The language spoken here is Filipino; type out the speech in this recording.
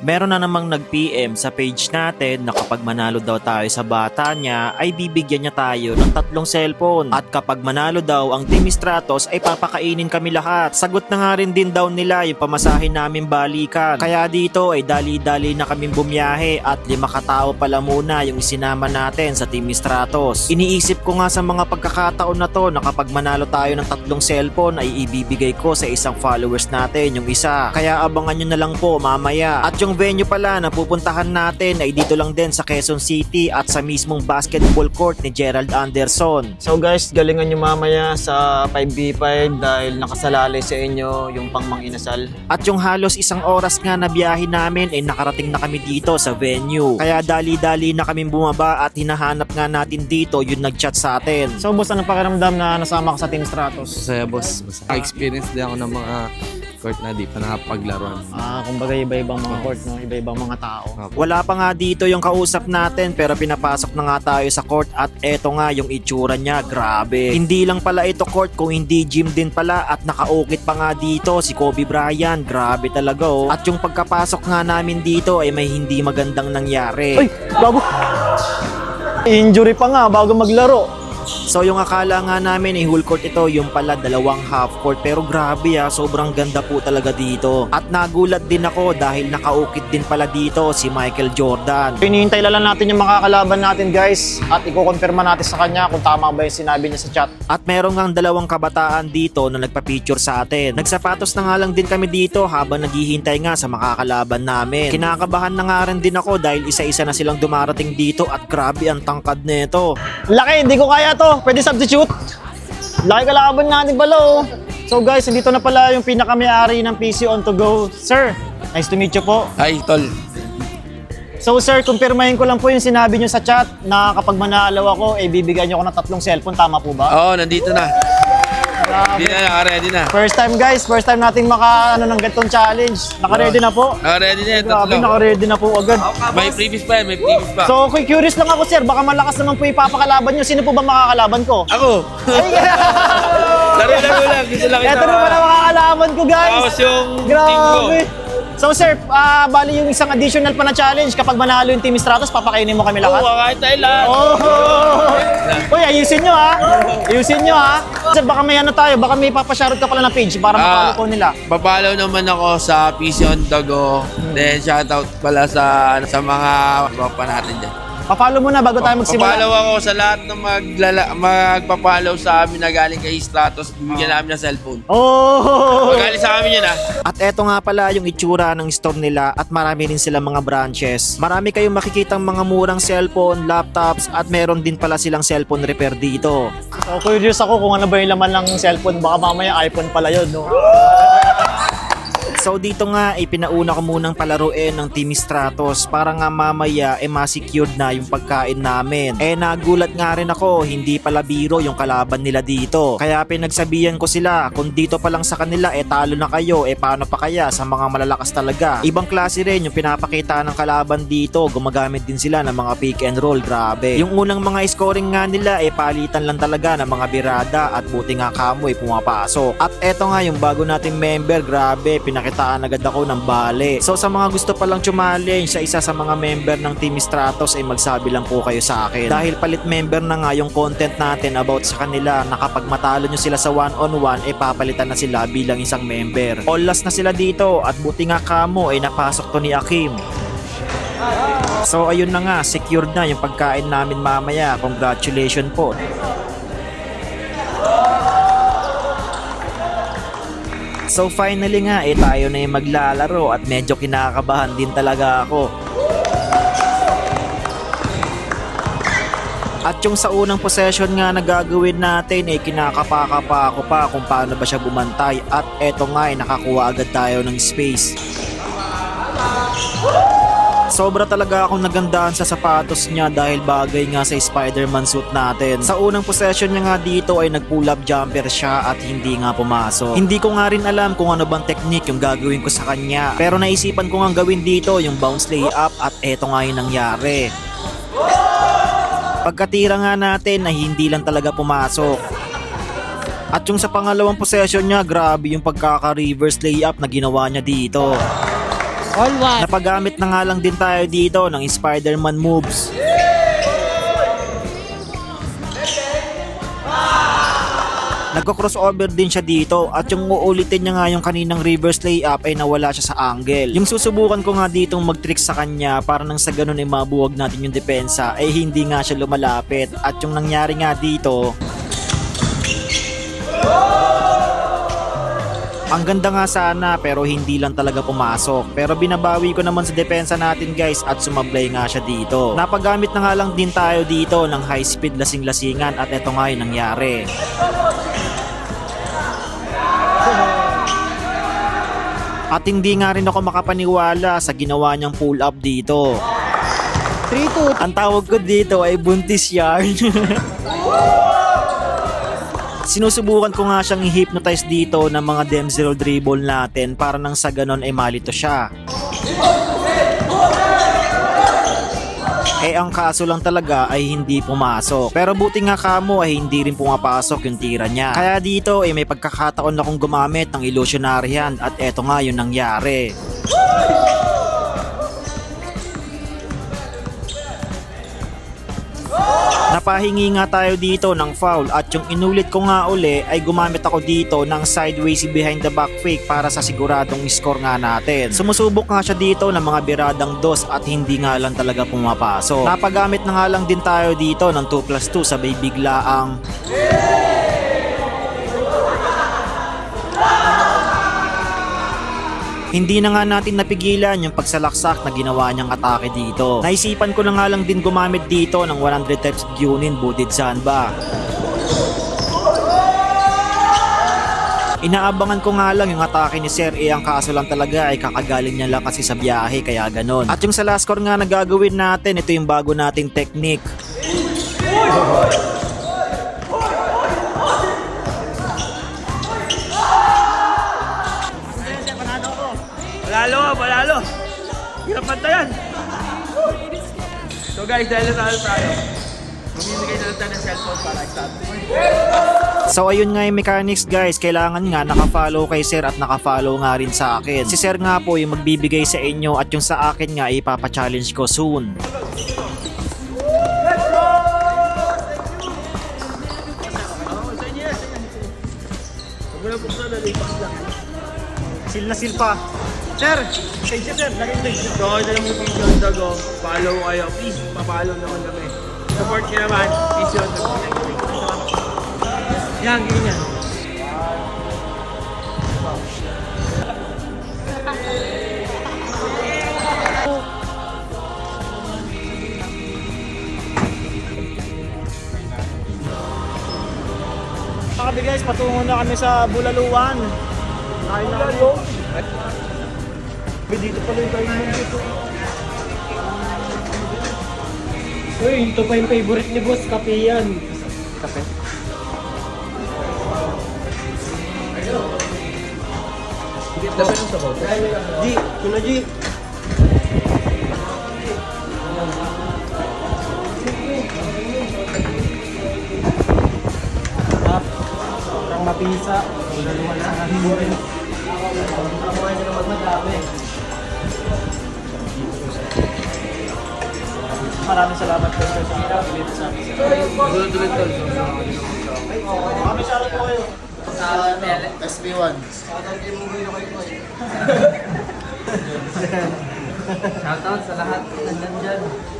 Meron na namang nag-PM sa page natin na kapag manalo daw tayo sa bata niya ay bibigyan niya tayo ng tatlong cellphone. At kapag manalo daw ang Team Stratos ay papakainin kami lahat. Sagot na nga rin din daw nila yung pamasahin namin balikan. Kaya dito ay dali-dali na kaming bumiyahe at lima katao pala muna yung isinama natin sa Team Stratos. Iniisip ko nga sa mga pagkakataon na to na kapag manalo tayo ng tatlong cellphone ay ibibigay ko sa isang followers natin yung isa. Kaya abangan nyo na lang po mamaya. At yung venue pala na pupuntahan natin ay dito lang din sa Quezon City at sa mismong basketball court ni Gerald Anderson. So guys, galingan nyo mamaya sa 5v5 dahil nakasalalay sa inyo yung pangmang inasal. At yung halos isang oras nga na biyahe namin ay nakarating na kami dito sa venue. Kaya dali-dali na kami bumaba at hinahanap nga natin dito yung nagchat sa atin. So boss, anong pakiramdam na nasama ka sa Team Stratos? Masaya boss. Masaya. Experience din ako ng mga court na di pa nakapaglaruan. Ah, kumbaga iba-ibang mga court, no? Iba-ibang mga tao. Wala pa nga dito yung kausap natin pero pinapasok na nga tayo sa court at eto nga yung itsura niya, grabe. Hindi lang pala ito court kung hindi gym din pala at nakaukit pa nga dito si Kobe Bryant, grabe talaga oh. At yung pagkapasok nga namin dito ay may hindi magandang nangyari. Ay, bago! Injury pa nga bago maglaro. So yung akala nga namin ay full court ito, yung pala dalawang half court. Pero grabe ah, sobrang ganda po talaga dito. At nagulat din ako dahil nakaukit din pala dito si Michael Jordan. Hinihintay lang natin yung makakalaban natin guys at iko-confirma natin sa kanya kung tama ba yung sinabi niya sa chat. At meron ngang dalawang kabataan dito na nagpa-picture sa atin. Nagsapatos na nga lang din kami dito habang naghihintay nga sa makakalaban namin. Kinakabahan na nga rin din ako dahil isa-isa na silang dumarating dito at grabe ang tangkad nito. Laki, hindi ko kaya to. Pwede substitute. Laki kalaban natin pala oh. So guys, dito na pala yung pinakamayari ng PC on to go. Sir, nice to meet you po. Ay, tol. So sir, kumpirmahin ko lang po yung sinabi nyo sa chat na kapag manalo ako, eh bibigyan nyo ako ng tatlong cellphone. Tama po ba? Oo, nandito na. Hindi na, naka-ready na. First time guys, first time nating maka ano ng ganitong challenge. Naka-ready na po. Naka-ready na Grabe, tatlo. naka-ready na po agad. May previous pa yan, may previous pa. So, kung curious lang ako sir, baka malakas naman po ipapakalaban nyo. Sino po ba makakalaban ko? Ako! Ko lang, gusto lang kita. Ito na pala makakalaban ko guys. Tapos yung team ko. Grabe. So sir, ah, bali yung isang additional pa na challenge, kapag manalo yung Team Stratos, papakainin mo kami Oo, lahat. kakain tayo lahat. Oh! Uy, ayusin nyo ha. Ayusin nyo ha. Sir, baka may ano tayo, baka may papashoutout ka pala ng page para Ah. mapalo po nila. Papalaw naman ako sa PC on the go. Then shoutout pala sa sa mga tropa natin dyan. Papalo muna bago tayo magsimula. Papalaw ako sa lahat ng maglala, magpapalaw sa amin na galing kay Stratos. Bibigyan namin ng cellphone. Oh! Magaling sa amin yun ah. At eto nga pala yung itsura ng store nila at marami rin silang mga branches. Marami kayong makikitang mga murang cellphone, laptops at meron din pala silang cellphone repair dito. So curious ako kung ano ba yung laman ng cellphone. Baka mamaya iPhone pala yun, no? So dito nga ay pinauna ko munang palaruin ng Team Stratos para nga mamaya ay ma-secured na yung pagkain namin. Eh nagulat nga rin ako, hindi pala biro yung kalaban nila dito. Kaya pinagsabihan ko sila, kung dito pa lang sa kanila eh talo na kayo, eh paano pa kaya sa mga malalakas talaga. Ibang klase rin yung pinapakita ng kalaban dito, gumagamit din sila ng mga pick and roll, grabe. Yung unang mga scoring nga nila eh palitan lang talaga ng mga birada at buti nga kamoy pumapasok. At eto nga yung bago nating member, grabe, pinakitaan agad ako ng bale. So sa mga gusto palang challenge sa isa sa mga member ng Team Stratos ay magsabi lang po kayo sa akin. Dahil palit member na nga yung content natin about sa kanila na kapag matalo nyo sila sa one-on-one ay papalitan na sila bilang isang member. All last na sila dito at buti nga kamo ay napasok to ni Akim. So ayun na nga, secured na yung pagkain namin mamaya. Congratulations po. So finally nga, eh tayo na yung maglalaro at medyo kinakabahan din talaga ako. At yung sa unang possession nga na gagawin natin eh kinakapaka pa ako pa kung paano ba siya bumantay at eto nga eh nakakuha agad tayo ng space. Sobra talaga akong nagandahan sa sapatos niya dahil bagay nga sa Spider-Man suit natin. Sa unang possession niya nga dito ay nag-pull up jumper siya at hindi nga pumasok. Hindi ko nga rin alam kung ano bang technique yung gagawin ko sa kanya. Pero naisipan ko nga gawin dito yung bounce layup at eto nga yung nangyari. Pagkatira nga natin na hindi lang talaga pumasok. At yung sa pangalawang possession niya, grabe yung pagkaka-reverse layup na ginawa niya dito. All one. Napagamit na nga lang din tayo dito ng Spider-Man moves. Nagko-crossover din siya dito at yung uulitin niya nga yung kaninang reverse layup ay nawala siya sa angle. Yung susubukan ko nga ditong mag-trick sa kanya para nang sa ganun ay mabuwag natin yung depensa ay hindi nga siya lumalapit at yung nangyari nga dito Ang ganda nga sana pero hindi lang talaga pumasok. Pero binabawi ko naman sa depensa natin guys at sumablay nga siya dito. Napagamit na nga lang din tayo dito ng high speed lasing-lasingan at eto nga yung nangyari. At hindi nga rin ako makapaniwala sa ginawa niyang pull up dito. 3-2. Ang tawag ko dito ay buntis yarn. Sinusubukan ko nga siyang i-hypnotize dito ng mga dem zero dribble natin para nang sa ganon ay malito siya. Eh ang kaso lang talaga ay hindi pumasok. Pero buti nga kamo ay hindi rin pumapasok yung tira niya. Kaya dito ay may pagkakataon akong gumamit ng illusionary hand at eto nga yung nangyari. Napahingi nga tayo dito ng foul at yung inulit ko nga uli ay gumamit ako dito ng sideways behind the back fake para sa siguradong score nga natin. Sumusubok nga siya dito ng mga biradang dos at hindi nga lang talaga pumapasok. Napagamit na nga lang din tayo dito ng 2 plus 2 sabay bigla ang Hindi na nga natin napigilan yung pagsalaksak na ginawa niyang atake dito. Naisipan ko na nga lang din gumamit dito ng 100 types of Gyunin Budid Sanba. Inaabangan ko nga lang yung atake ni Sir eh ang kaso lang talaga ay kakagaling niya lang kasi sa biyahe kaya ganon. At yung sa last score nga na gagawin natin, ito yung bago nating technique. Panalo Hirap pa yan. So guys, dahil tayo, na lang tayo ng cellphone para start. So ayun nga yung mechanics guys, kailangan nga nakafollow kay sir at nakafollow nga rin sa akin. Si sir nga po yung magbibigay sa inyo at yung sa akin nga ipapa-challenge ko soon. Sil na sil pa. Sir! Thank you, sir. Lagay thank you. So, ito lang yung Vision Dago. Follow kayo. Please, papalo naman kami. Support nyo naman. Vision Dago. Yan, ganyan. Mga guys, patungo na kami sa Bulaluan. Kain na kami. Uy, dito pala yung diamond dito. Uy, ito pa yung favorite ni boss, kape yan. Kape. G, kuna G. Sarap. Sobrang mapisa. Bulaluan sa hangin. Sobrang sila magmadami. Maraming salamat po sa dito sa amin. Tulad-tulad tol. Maraming salamat po kayo. SB1. Shoutout sa lahat. Nandyan dyan.